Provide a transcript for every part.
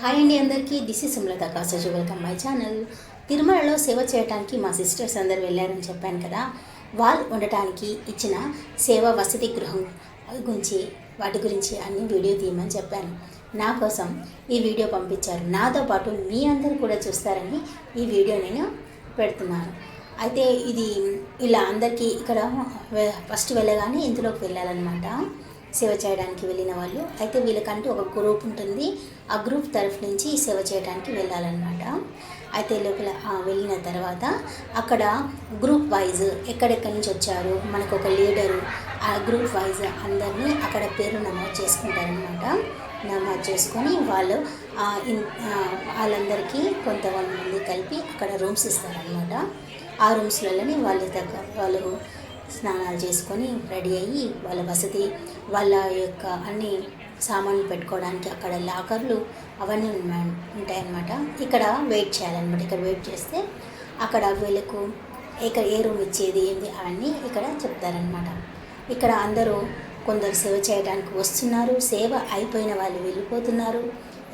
Hi అండి అందరికీ this is Sumalatha Kasaju welcome my channel తిరుమలలో సేవ చేయడానికి మా సిస్టర్స్ అందరు వెళ్ళారని చెప్పాను కదా. వాళ్ళు ఉండటానికి ఇచ్చిన సేవా వసతి గృహం గురించి వాటి గురించి అన్ని వీడియో తీయమని చెప్పాను. నా కోసం ఈ వీడియో పంపించారు. నాతో పాటు మీ అందరూ కూడా చూస్తారని ఈ వీడియో నేను పెడుతున్నాను. అయితే ఇది ఇలా అందరికీ ఇక్కడ ఫస్ట్ వెళ్ళగానే ఇందులోకి వెళ్ళాలన్నమాట. సేవ చేయడానికి వెళ్ళిన వాళ్ళు. అయితే వీళ్ళకంటూ ఒక గ్రూప్ ఉంటుంది. ఆ గ్రూప్ తరఫు నుంచి సేవ చేయడానికి వెళ్ళాలన్నమాట. అయితే లోపల వెళ్ళిన తర్వాత అక్కడ గ్రూప్ వైజ్ ఎక్కడెక్కడి నుంచి వచ్చారు? మనకు ఒక లీడరు ఆ గ్రూప్ వైజ్ అందరినీ అక్కడ పేరు నమోదు చేసుకుంటారనమాట నమోదు చేసుకొని వాళ్ళు వాళ్ళందరికీ కొంతమంది కలిపి అక్కడ రూమ్స్ ఇస్తారనమాట ఆ రూమ్స్లలోనే వాళ్ళు దగ్గర వాళ్ళు స్నానాలు చేసుకొని రెడీ అయ్యి వాళ్ళ వసతి వాళ్ళ యొక్క అన్ని సామాన్లు పెట్టుకోవడానికి అక్కడ లాకర్లు అవన్నీ ఉన్నాయి ఉంటాయన్నమాట. ఇక్కడ వెయిట్ చేయాలన్నమాట. ఇక్కడ వెయిట్ చేస్తే అక్కడ వీళ్ళకు ఇక్కడ ఏ రూమ్ ఇచ్చేది ఏంది అవన్నీ ఇక్కడ చెప్తారనమాట ఇక్కడ అందరూ కొందరు సేవ చేయడానికి వస్తున్నారు. సేవ అయిపోయిన వాళ్ళు వెళ్ళిపోతున్నారు.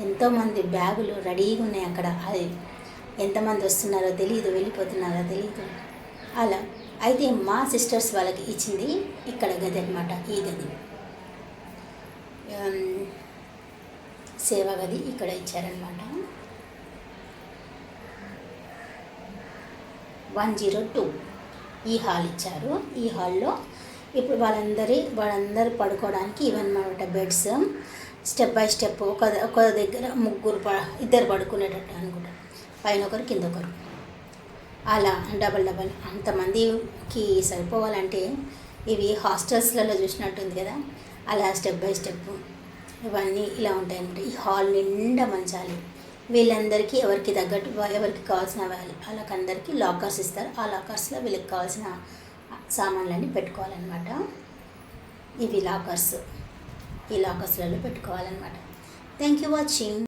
ఎంతోమంది బ్యాగులు రెడీగా ఉన్నాయి అక్కడ. అది ఎంతమంది వస్తున్నారో తెలియదు వెళ్ళిపోతున్నారో తెలియదు అలా అయితే మా సిస్టర్స్ వాళ్ళకి ఇచ్చింది ఇక్కడ గది అనమాట ఈ గది. సేవా గది ఇక్కడ ఇచ్చారనమాట వన్ జీరో టూ. ఈ హాల్ ఇచ్చారు. ఈ హాల్లో ఇప్పుడు వాళ్ళందరి వాళ్ళందరూ పడుకోవడానికి ఇవన్నమాట బెడ్స్. స్టెప్ బై స్టెప్ ఒక ఒక దగ్గర ముగ్గురు ప ఇద్దరు పడుకునేటట్టు అనుకుంటారు పైన ఒకరు కింద ఒకరు. అలా డబల్ డబల్. అంతమందికి సరిపోవాలంటే ఇవి హాస్టల్స్లలో చూసినట్టుంది కదా అలా స్టెప్ బై స్టెప్ ఇవన్నీ ఇలా ఉంటాయన్నమాట. ఈ హాల్ నిండా మంచాలి. వీళ్ళందరికీ ఎవరికి తగ్గట్టు ఎవరికి కావాల్సిన వాళ్ళకందరికీ లాకర్స్ ఇస్తారు. ఆ లాకర్స్లో వీళ్ళకి కావాల్సిన సామాన్లన్నీ పెట్టుకోవాలన్నమాట. ఇవి లాకర్స్. ఈ లాకర్స్లలో పెట్టుకోవాలన్నమాట. Thank you watching.